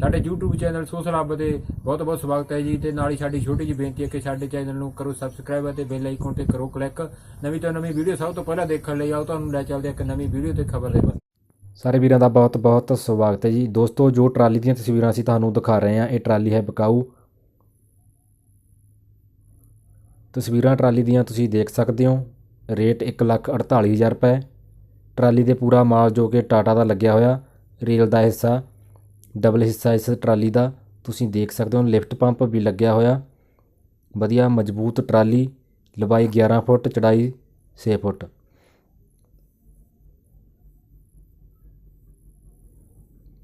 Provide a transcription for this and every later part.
ਸਾਡੇ YouTube channel social ਹੱਬ ਦੇ ਬਹੁਤ ਬਹੁਤ ਸਵਾਗਤ ਹੈ ਜੀ ਤੇ ਨਾਲ ਹੀ ਸਾਡੀ ਛੋਟੀ ਜਿਹੀ ਬੇਨਤੀ ਹੈ ਕਿ ਸਾਡੇ ਚੈਨਲ ਨੂੰ ਕਰੋ ਸਬਸਕ੍ਰਾਈਬ ਅਤੇ ਬੈਲ ਆਈਕਨ ਤੇ ਕਰੋ ਕਲਿੱਕ ਨਵੀਂ ਤੋਂ ਨਵੀਂ ਵੀਡੀਓ ਸਭ ਤੋਂ ਪਹਿਲਾਂ ਦੇਖਣ ਲਈ ਆਓ ਤੁਹਾਨੂੰ ਲੈ ਚੱਲਦੇ ਇੱਕ ਨਵੀਂ ਵੀਡੀਓ ਤੇ ਖਬਰ ਦੇ ਬਾਰੇ ਸਾਰੇ ਵੀਰਾਂ ਦਾ ਬਹੁਤ ਬਹੁਤ ਸਵਾਗਤ ਹੈ ਜੀ। ਦੋਸਤੋ, ਜੋ ਟਰਾਲੀ ਦੀਆਂ ਤਸਵੀਰਾਂ ਅਸੀਂ ਤੁਹਾਨੂੰ ਦਿਖਾ ਰਹੇ ਹਾਂ, ਇਹ ਟਰਾਲੀ ਹੈ ਬਕਾਊ। ਤਸਵੀਰਾਂ ਟਰਾਲੀ ਦੀਆਂ ਤੁਸੀਂ ਦੇਖ ਸਕਦੇ ਹੋ। ਰੇਟ 148000 ਰੁਪਏ। ਟਰਾਲੀ ਦੇ ਪੂਰਾ ਮਾਲ ਜੋ ਕਿ ਟਾਟਾ ਦਾ ਲੱਗਿਆ ਹੋਇਆ। ਰੇਲ ਦਾ ਹਿੱਸਾ ਡਬਲ ਹਿੱਸਾ ਇਸ ਟਰਾਲੀ ਦਾ ਤੁਸੀਂ ਦੇਖ ਸਕਦੇ ਹੋ, ਲਿਫਟ ਪੰਪ ਵੀ ਲੱਗਿਆ ਹੋਇਆ। ਵਧੀਆ, ਮਜ਼ਬੂਤ ਟਰਾਲੀ, ਲੰਬਾਈ 11 ਫੁੱਟ, ਚੜਾਈ 6 ਫੁੱਟ।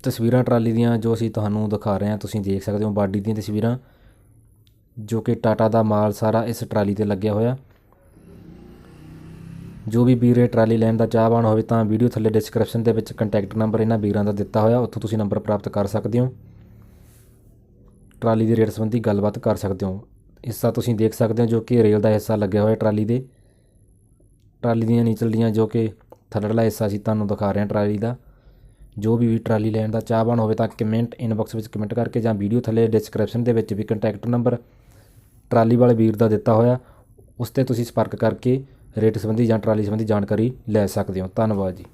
ਤਸਵੀਰਾਂ ਟਰਾਲੀ ਦੀਆਂ ਜੋ ਅਸੀਂ ਤੁਹਾਨੂੰ ਦਿਖਾ ਰਹੇ ਹਾਂ, ਤੁਸੀਂ ਦੇਖ ਸਕਦੇ ਹੋ ਬਾਡੀ ਦੀਆਂ ਤਸਵੀਰਾਂ, ਜੋ ਕਿ ਟਾਟਾ ਦਾ ਮਾਲ ਸਾਰਾ ਇਸ ਟਰਾਲੀ ਤੇ ਲੱਗਿਆ ਹੋਇਆ। ਜੋ ਵੀ ਵੀਰ ਟਰਾਲੀ ਲੈਣ ਦਾ ਚਾਹਵਾਨ ਹੋਵੇ ਤਾਂ ਵੀਡੀਓ ਥੱਲੇ ਡਿਸਕ੍ਰਿਪਸ਼ਨ ਦੇ ਵਿੱਚ ਕੰਟੈਕਟ ਨੰਬਰ ਇਹਨਾਂ ਵੀਰਾਂ ਦਾ ਦਿੱਤਾ ਹੋਇਆ, ਉੱਥੋਂ ਤੁਸੀਂ ਨੰਬਰ ਪ੍ਰਾਪਤ ਕਰ ਸਕਦੇ ਹੋ। ਟਰਾਲੀ ਦੇ ਰੇਟ ਸੰਬੰਧੀ ਗੱਲਬਾਤ ਕਰ ਸਕਦੇ ਹੋ। ਹਿੱਸਾ ਤੁਸੀਂ ਦੇਖ ਸਕਦੇ ਹੋ ਜੋ ਕਿ ਰੇਲ ਦਾ ਹਿੱਸਾ ਲੱਗਿਆ ਹੋਇਆ ਟਰਾਲੀ ਦੇ। ਟਰਾਲੀ ਦੀਆਂ ਨੀਚਲੀਆਂ ਜੋ ਕਿ ਥੱਲੜਲਾ ਹਿੱਸਾ ਅਸੀਂ ਤੁਹਾਨੂੰ ਦਿਖਾ ਰਹੇ ਹਾਂ ਟਰਾਲੀ ਦਾ। ਜੋ ਵੀ ਟਰਾਲੀ ਲੈਣ ਦਾ ਚਾਹਵਾਨ ਹੋਵੇ ਤਾਂ ਕਮੈਂਟ ਇਨਬਾਕਸ ਵਿੱਚ ਕਮੈਂਟ ਕਰਕੇ ਜਾਂ ਵੀਡੀਓ ਥੱਲੇ ਡਿਸਕ੍ਰਿਪਸ਼ਨ ਦੇ ਵਿੱਚ ਵੀ ਕੰਟੈਕਟ ਨੰਬਰ ਟਰਾਲੀ ਵਾਲੇ ਵੀਰ ਦਾ ਦਿੱਤਾ ਹੋਇਆ, ਉਸ ਤੇ ਤੁਸੀਂ ਸੰਪਰਕ ਕਰਕੇ ਰੇਟ ਸੰਬੰਧੀ ਜਾਂ ਟਰਾਲੀ ਸੰਬੰਧੀ ਜਾਣਕਾਰੀ ਲੈ ਸਕਦੇ ਹੋ। ਧੰਨਵਾਦ ਜੀ।